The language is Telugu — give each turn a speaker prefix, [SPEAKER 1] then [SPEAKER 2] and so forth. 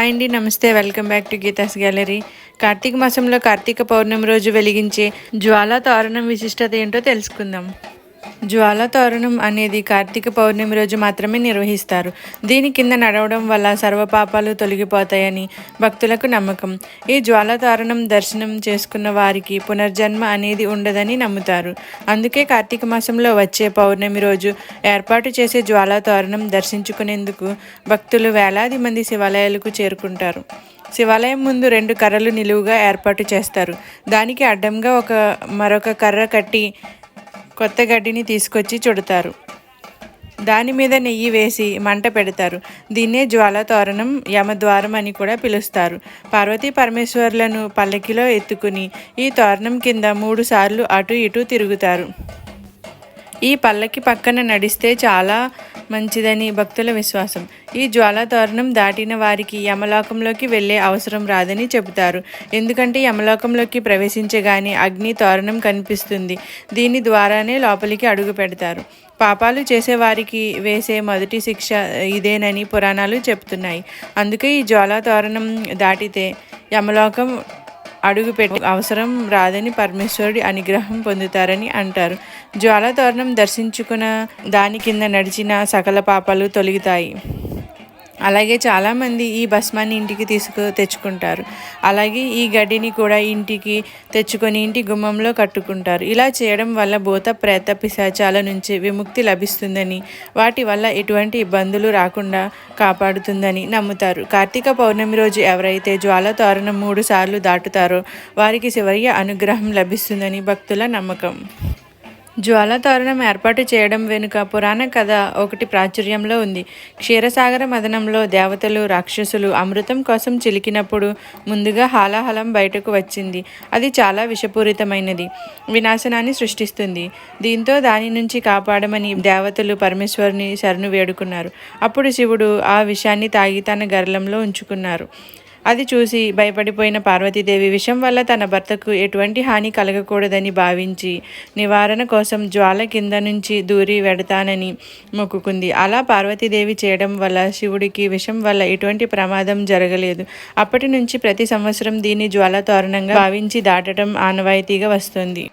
[SPEAKER 1] హాయ్ అండి నమస్తే. Welcome back to Geetha's gallery. Karthika మాసంలో కార్తీక పౌర్ణమి రోజు వెలిగించే జ్వాలా తోరణం విశిష్టత ఏంటో తెలుసుకుందాం. జ్వాల తోరణం అనేది కార్తీక పౌర్ణమి రోజు మాత్రమే నిర్వహిస్తారు. దీని కింద నడవడం వల్ల సర్వపాపాలు తొలగిపోతాయని భక్తులకు నమ్మకం. ఈ జ్వాల తోరణం దర్శనం చేసుకున్న వారికి పునర్జన్మ అనేది ఉండదని నమ్ముతారు. అందుకే కార్తీక మాసంలో వచ్చే పౌర్ణమి రోజు ఏర్పాటు చేసే జ్వాల తోరణం దర్శించుకునేందుకు భక్తులు వేలాది మంది శివాలయాలకు చేరుకుంటారు. శివాలయం ముందు రెండు కర్రలు నిలువుగా ఏర్పాటు చేస్తారు. దానికి అడ్డంగా ఒక మరొక కర్ర కట్టి కొత్త గడ్డిని తీసుకొచ్చి చుడతారు. దాని మీద నెయ్యి వేసి మంట పెడతారు. దీన్నే జ్వాల తోరణం యమద్వారం అని కూడా పిలుస్తారు. పార్వతీ పరమేశ్వర్లను పల్లకిలో ఎత్తుకుని ఈ తోరణం కింద మూడు సార్లు అటు ఇటు తిరుగుతారు. ఈ పల్లకి పక్కన నడిస్తే చాలా మంచిదని భక్తుల విశ్వాసం. ఈ జ్వాలా తోరణం దాటిన వారికి యమలోకంలోకి వెళ్ళే అవసరం రాదని చెబుతారు. ఎందుకంటే యమలోకంలోకి ప్రవేశించగానే అగ్ని తోరణం కనిపిస్తుంది. దీని ద్వారానే లోపలికి అడుగు పెడతారు. పాపాలు చేసేవారికి వేసే మొదటి శిక్ష ఇదేనని పురాణాలు చెప్తున్నాయి అందుకే ఈ జ్వాలా తోరణం దాటితే యమలోకం అడుగుపెట్టి అవసరం రాదని పరమేశ్వరుడి అనుగ్రహం పొందుతారని అంటారు. జ్వాలతోరణం దర్శించుకున్న దాని కింద నడిచిన సకల పాపాలు తొలగుతాయి. అలాగే చాలామంది ఈ భస్మాన్ని ఇంటికి తీసుకు తెచ్చుకుంటారు. అలాగే ఈ గడ్డిని కూడా ఇంటికి తెచ్చుకొని ఇంటి గుమ్మంలో కట్టుకుంటారు. ఇలా చేయడం వల్ల భూత ప్రేత పిశాచాల నుంచి విముక్తి లభిస్తుందని వాటి వల్ల ఎటువంటి ఇబ్బందులు రాకుండా కాపాడుతుందని నమ్ముతారు. కార్తీక పౌర్ణమి రోజు ఎవరైతే జ్వాల తోరణం మూడు సార్లు దాటుతారో వారికి శివయ్య అనుగ్రహం లభిస్తుందని భక్తుల నమ్మకం. జ్వాలతోరణం ఏర్పాటు చేయడం వెనుక పురాణ కథ ఒకటి ప్రాచుర్యంలో ఉంది. క్షీరసాగర మదనంలో దేవతలు రాక్షసులు అమృతం కోసం చిలికినప్పుడు ముందుగా హాలాహలం బయటకు వచ్చింది. అది చాలా విషపూరితమైనది. వినాశనాన్ని సృష్టిస్తుంది. దీంతో దాని నుంచి కాపాడమని దేవతలు పరమేశ్వరుని శరణు వేడుకున్నారు. అప్పుడు శివుడు ఆ విషయాన్ని తాగి తన గర్లంలో ఉంచుకున్నారు. అది చూసి భయపడిపోయిన పార్వతీదేవి విషం వల్ల తన భర్తకు ఎటువంటి హాని కలగకూడదని భావించి నివారణ కోసం జ్వాల కింద నుంచి దూరి వెడతానని మొక్కుకుంది. అలా పార్వతీదేవి చేయడం వల్ల శివుడికి విషం వల్ల ఎటువంటి ప్రమాదం జరగలేదు. అప్పటి నుంచి ప్రతి సంవత్సరం దీన్ని జ్వాల తోరణంగా భావించి దాటడం ఆనవాయితీగా వస్తుంది.